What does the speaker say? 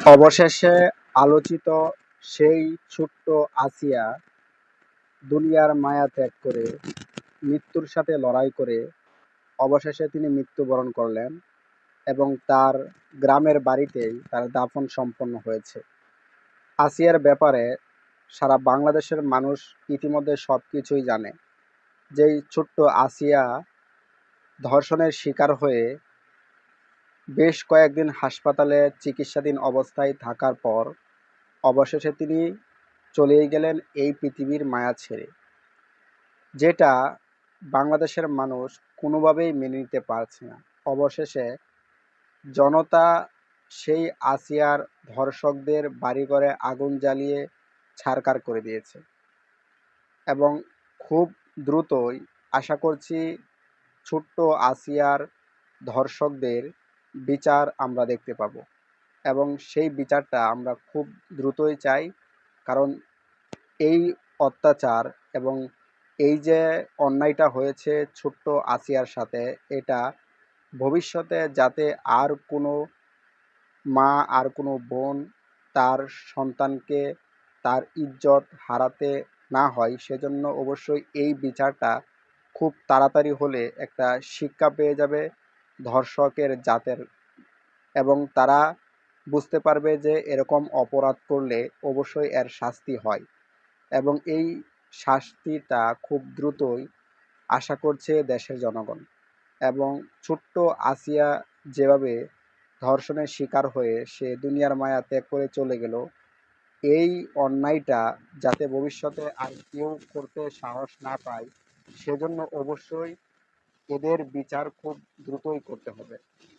অবশেষে আলোচিত সেই ছোট্ট আসিয়া দুনিয়ার মায়া ত্যাগ করে, মৃত্যুর সাথে লড়াই করে অবশেষে তিনি মৃত্যুবরণ করলেন এবং তার গ্রামের বাড়িতেই তার দাফন সম্পন্ন হয়েছে। আসিয়ার ব্যাপারে সারা বাংলাদেশের মানুষ ইতিমধ্যে সব কিছুই জানে। যেই ছোট্ট আসিয়া ধর্ষণের শিকার হয়ে বেশ কয়েকদিন হাসপাতালে চিকিৎসাধীন অবস্থায় থাকার পর অবশেষে তিনি চলেই গেলেন এই পৃথিবীর মায়া ছেড়ে, যেটা বাংলাদেশের মানুষ কোনোভাবেই মেনে নিতে পারছে না। অবশেষে জনতা সেই আসিয়ার ধর্ষকদের বাড়িঘরে আগুন জ্বালিয়ে ছারকার করে দিয়েছে এবং খুব দ্রুতই, আশা করছি, ছোট্ট আসিয়ার ধর্ষকদের বিচার আমরা দেখতে পাব। এবং সেই বিচারটা আমরা খুব দ্রুতই চাই, কারণ এই অত্যাচার এবং এই যে অন্যায়টা হয়েছে ছোট্ট আসিয়ার সাথে, এটা ভবিষ্যতে যাতে আর কোনো মা, আর কোনো বোন তার সন্তানকে তার ইজ্জত হারাতে না হয়, সেজন্য অবশ্যই এই বিচারটা খুব তাড়াতাড়ি হলে একটা শিক্ষা পেয়ে যাবে। ধর্ষকের জাতের এবং তারা বুঝতে পারবে যে এরকম অপরাধ করলে অবশ্যই এর শাস্তি হয়। এবং এই শাস্তিটা খুব দ্রুতই আশা করছে দেশের জনগণ। এবং ছোট্ট আসিয়া যেভাবে ধর্ষণের শিকার হয়ে সে দুনিয়ার মায়া ত্যাগ করে চলে গেল, এই অন্যায়টা যাতে ভবিষ্যতে আর কেউ করতে সাহস না পায়, সেজন্য অবশ্যই এদের বিচার খুব দ্রুতই করতে হবে।